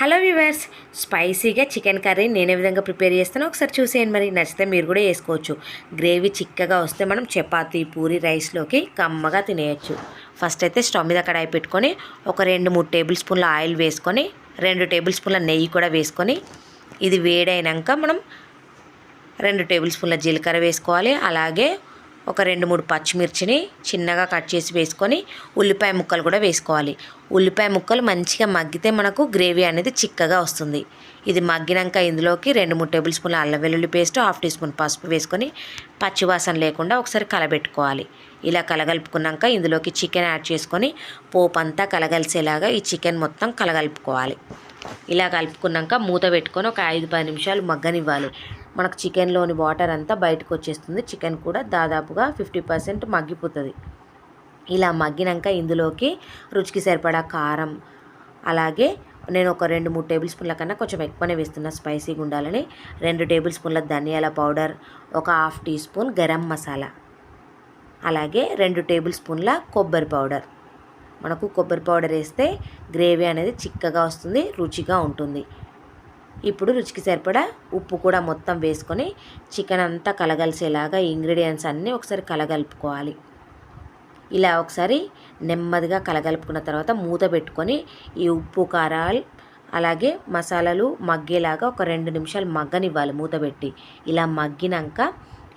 Hello viewers స్పైసీగా chicken curry నేను ఏ విధంగా ప్రిపేర్ చేస్తానో. ఒకసారి చూసేయండి మరి నచ్చితే మీరు కూడా వేసుకోవచ్చు. గ్రేవీ చిక్కగా వస్తే మనం చపాతీ పూరి రైస్లోకి కమ్మగా తినేయచ్చు. ఫస్ట్ అయితే స్టవ్ మీద కడాయి పెట్టుకొని ఒక రెండు మూడు టేబుల్ స్పూన్ల ఆయిల్ వేసుకొని రెండు టేబుల్ స్పూన్ల నెయ్యి కూడా వేసుకొని ఇది వేడైనాక మనం రెండు టేబుల్ స్పూన్ల జీలకర్ర వేసుకోవాలి. అలాగే ఒక రెండు మూడు పచ్చిమిర్చిని చిన్నగా కట్ చేసి వేసుకొని ఉల్లిపాయ ముక్కలు కూడా వేసుకోవాలి. ఉల్లిపాయ ముక్కలు మంచిగా మగ్గితే మనకు గ్రేవీ అనేది చిక్కగా వస్తుంది. ఇది మగ్గినాక ఇందులోకి రెండు మూడు టేబుల్ స్పూన్ల అల్లం వెల్లుల్లి పేస్ట్ హాఫ్ టీ స్పూన్ పసుపు వేసుకొని పచ్చివాసన లేకుండా ఒకసారి కలబెట్టుకోవాలి. ఇలా కలగలుపుకున్నాక ఇందులోకి చికెన్ యాడ్ చేసుకొని పోపు అంతా కలగలిసేలాగా ఈ చికెన్ మొత్తం కలగలుపుకోవాలి. ఇలా కలుపుకున్నాక మూత పెట్టుకొని ఒక ఐదు పది నిమిషాలు మగ్గనివ్వాలి. మనకు చికెన్లోని వాటర్ అంతా బయటకు వచ్చేస్తుంది. చికెన్ కూడా దాదాపుగా ఫిఫ్టీ పర్సెంట్ మగ్గిపోతుంది. ఇలా మగ్గినాక ఇందులోకి రుచికి సరిపడా కారం అలాగే నేను ఒక రెండు మూడు టేబుల్ స్పూన్ల కన్నా కొంచెం ఎక్కువనే వేస్తున్నా. స్పైసీగా ఉండాలని రెండు టేబుల్ స్పూన్ల ధనియాల పౌడర్ ఒక half tea spoon garam masala అలాగే రెండు టేబుల్ స్పూన్ల కొబ్బరి పౌడర్. మనకు కొబ్బరి పౌడర్ వేస్తే గ్రేవీ అనేది చిక్కగా వస్తుంది రుచిగా ఉంటుంది. ఇప్పుడు రుచికి సరిపడా ఉప్పు కూడా మొత్తం వేసుకొని చికెన్ అంతా కలగలిసేలాగా ఇంగ్రీడియంట్స్ అన్నీ ఒకసారి కలగలుపుకోవాలి. ఇలా ఒకసారి నెమ్మదిగా కలగలుపుకున్న తర్వాత మూత పెట్టుకొని ఈ ఉప్పు కారాలు అలాగే మసాలాలు మగ్గేలాగా ఒక రెండు నిమిషాలు మగ్గనివ్వాలి మూత పెట్టి. ఇలా మగ్గినాక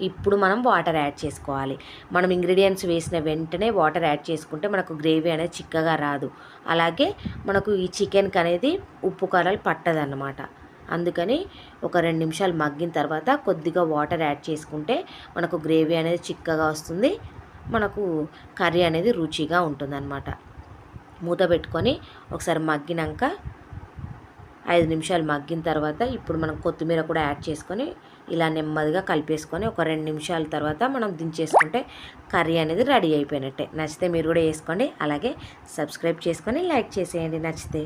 ఇప్పుడు మనం వాటర్ యాడ్ చేసుకోవాలి. మనం ఇంగ్రీడియంట్స్ వేసిన వెంటనే వాటర్ యాడ్ చేసుకుంటే మనకు గ్రేవీ అనేది చిక్కగా రాదు. అలాగే మనకు ఈ చికెన్కి అనేది ఉప్పు కారాలు పట్టదన్నమాట. అందుకని ఒక రెండు నిమిషాలు మగ్గిన తర్వాత కొద్దిగా వాటర్ యాడ్ చేసుకుంటే మనకు గ్రేవీ అనేది చిక్కగా వస్తుంది. మనకు కర్రీ అనేది రుచిగా ఉంటుందన్నమాట. మూత పెట్టుకొని ఒకసారి మగ్గినాక ఐదు నిమిషాలు మగ్గిన తర్వాత ఇప్పుడు మనం కొత్తిమీర కూడా యాడ్ చేసుకొని ఇలా నెమ్మదిగా కలిపేసుకొని ఒక రెండు నిమిషాల తర్వాత మనం దించేసుకుంటే కర్రీ అనేది రెడీ అయిపోయినట్టే. నచ్చితే మీరు కూడా వేసుకోండి. అలాగే సబ్స్క్రైబ్ చేసుకొని లైక్ చేసేయండి. నచ్చితే